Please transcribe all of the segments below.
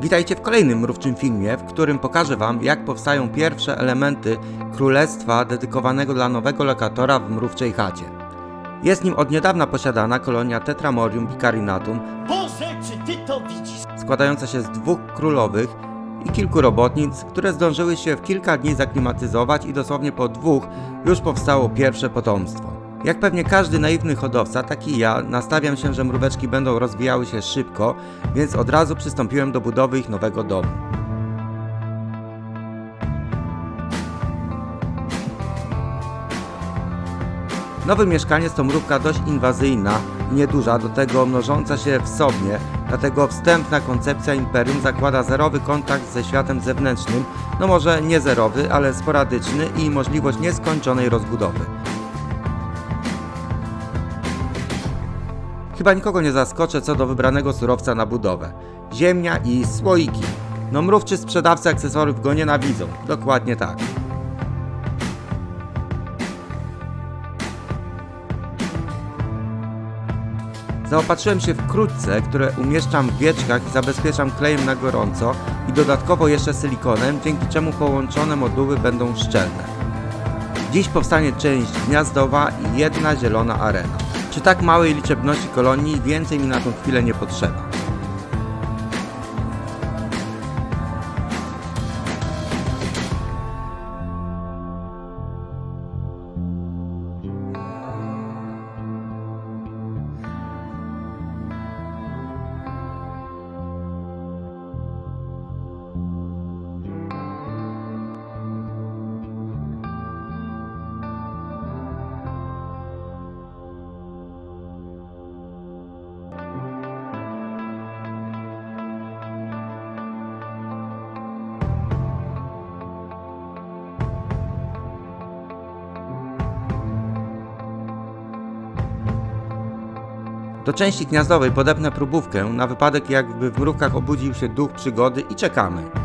Witajcie w kolejnym mrówczym filmie, w którym pokażę Wam, jak powstają pierwsze elementy królestwa dedykowanego dla nowego lokatora w mrówczej chacie. Jest nim od niedawna posiadana kolonia Tetramorium bicarinatum, Boże, czy ty to widzisz? składająca się z dwóch królowych i kilku robotnic, które zdążyły się w kilka dni zaklimatyzować i dosłownie po dwóch już powstało pierwsze potomstwo. Jak pewnie każdy naiwny hodowca, tak i ja, nastawiam się, że mróweczki będą rozwijały się szybko, więc od razu przystąpiłem do budowy ich nowego domu. Nowe mieszkanie to mrówka dość inwazyjna nieduża, do tego mnożąca się wsobnie, dlatego wstępna koncepcja imperium zakłada zerowy kontakt ze światem zewnętrznym, no może nie zerowy, ale sporadyczny i możliwość nieskończonej rozbudowy. Chyba nikogo nie zaskoczę co do wybranego surowca na budowę. Ziemnia i słoiki. No mrówczy sprzedawcy akcesoriów go nienawidzą. Dokładnie tak. Zaopatrzyłem się w krótce, które umieszczam w wieczkach i zabezpieczam klejem na gorąco i dodatkowo jeszcze silikonem, dzięki czemu połączone moduły będą szczelne. Dziś powstanie część gniazdowa i jedna zielona arena. Przy tak małej liczebności kolonii więcej mi na tą chwilę nie potrzeba. Do części gniazdowej podepnę próbówkę na wypadek jakby w mrówkach obudził się duch przygody i czekamy.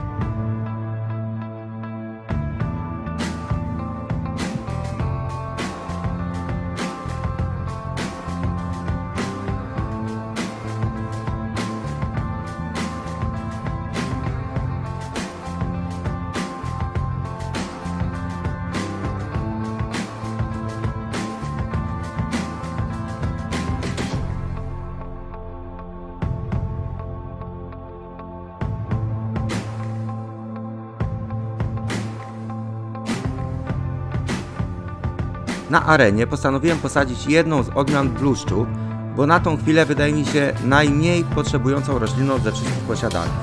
Na arenie postanowiłem posadzić jedną z odmian bluszczu, bo na tą chwilę wydaje mi się najmniej potrzebującą rośliną ze wszystkich posiadanych.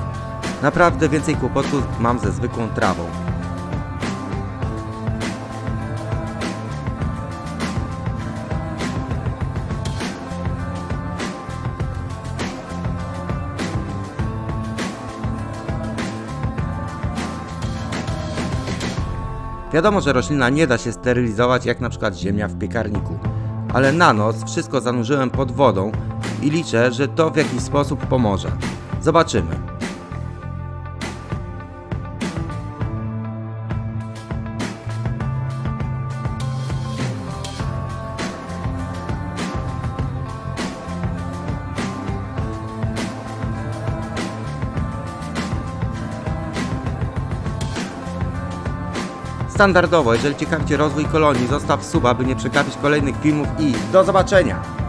Naprawdę więcej kłopotu mam ze zwykłą trawą. Wiadomo, że roślina nie da się sterylizować jak na przykład ziemia w piekarniku, ale na noc wszystko zanurzyłem pod wodą i liczę, że to w jakiś sposób pomoże. Zobaczymy. Standardowo, jeżeli ciekawi Cię rozwój kolonii, zostaw suba, by nie przegapić kolejnych filmów i do zobaczenia!